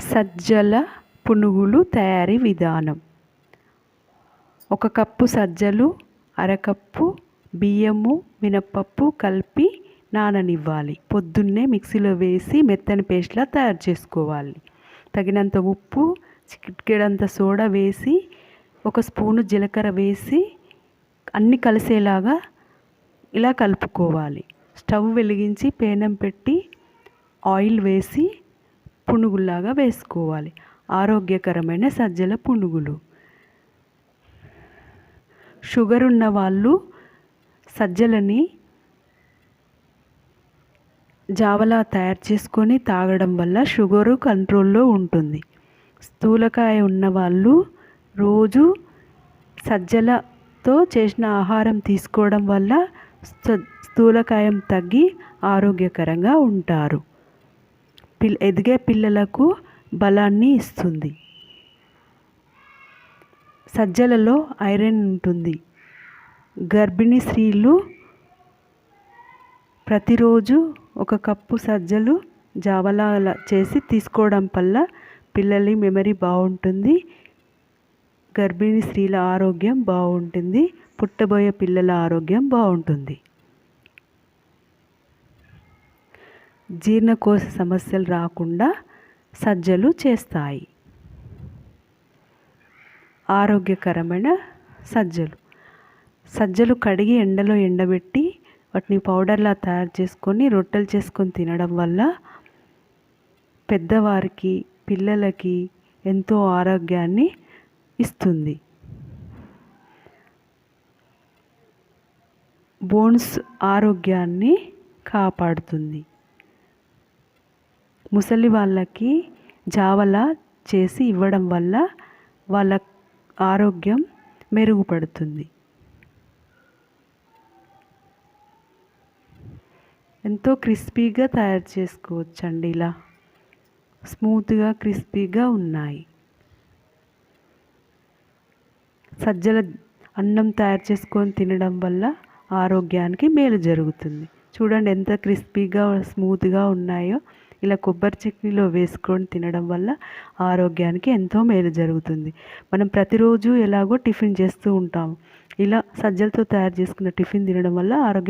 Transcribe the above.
సజ్జల పునుగులు తయారీ విధానం. ఒక కప్పు సజ్జలు అరకప్పు బియ్యము మినప్పప్పు కలిపి నాననివ్వాలి. పొద్దున్నే మిక్సీలో వేసి మెత్తని పేస్ట్లా తయారు చేసుకోవాలి. తగినంత ఉప్పు చిటికెడంత సోడా వేసి ఒక స్పూను జీలకర్ర వేసి అన్నీ కలిసేలాగా ఇలా కలుపుకోవాలి. స్టవ్ వెలిగించి పేనం పెట్టి ఆయిల్ వేసి పునుగుల్లాగా వేసుకోవాలి. ఆరోగ్యకరమైన సజ్జల పునుగులు. షుగర్ ఉన్న వాళ్ళు సజ్జలని జావలా తయారు చేసుకొని తాగడం వల్ల షుగరు కంట్రోల్లో ఉంటుంది. స్థూలకాయ ఉన్నవాళ్ళు రోజు సజ్జలతో చేసిన ఆహారం తీసుకోవడం వల్ల స్థూలకాయం తగ్గి ఆరోగ్యకరంగా ఉంటారు. పిల్ ఎదిగే పిల్లలకు బలాన్ని ఇస్తుంది. సజ్జలలో ఐరన్ ఉంటుంది. గర్భిణీ స్త్రీలు ప్రతిరోజు ఒక కప్పు సజ్జలు జావలా చేసి తీసుకోవడం వల్ల పిల్లల మెమరీ బాగుంటుంది. గర్భిణీ స్త్రీల ఆరోగ్యం బాగుంటుంది. పుట్టబోయే పిల్లల ఆరోగ్యం బాగుంటుంది. జీర్ణకోశ సమస్యలు రాకుండా సజ్జలు చేస్తాయి. ఆరోగ్యకరమైన సజ్జలు. సజ్జలు కడిగి ఎండలో ఎండబెట్టి వాటిని పౌడర్లా తయారు చేసుకొని రొట్టెలు చేసుకొని తినడం వల్ల పెద్దవారికి పిల్లలకి ఎంతో ఆరోగ్యాన్ని ఇస్తుంది. బోన్స్ ఆరోగ్యాన్ని కాపాడుతుంది. ముసలి వాళ్ళకి జావలా చేసి ఇవ్వడం వల్ల వాళ్ళ ఆరోగ్యం మెరుగుపడుతుంది. ఎంతో క్రిస్పీగా తయారు చేసుకోవచ్చండి ఇలా. స్మూత్గా క్రిస్పీగా ఉన్నాయి. సజ్జల అన్నం తయారు చేసుకొని తినడం వల్ల ఆరోగ్యానికి మేలు జరుగుతుంది. చూడండి ఎంత క్రిస్పీగా స్మూత్గా ఉన్నాయో. ఇలా కొబ్బరి చట్నీలో వేసుకొని తినడం వల్ల ఆరోగ్యానికి ఎంతో మేలు జరుగుతుంది. మనం ప్రతిరోజు ఎలాగో టిఫిన్ చేస్తూ ఉంటాము. ఇలా సజ్జలతో తయారు చేసుకున్న టిఫిన్ తినడం వల్ల ఆరోగ్యం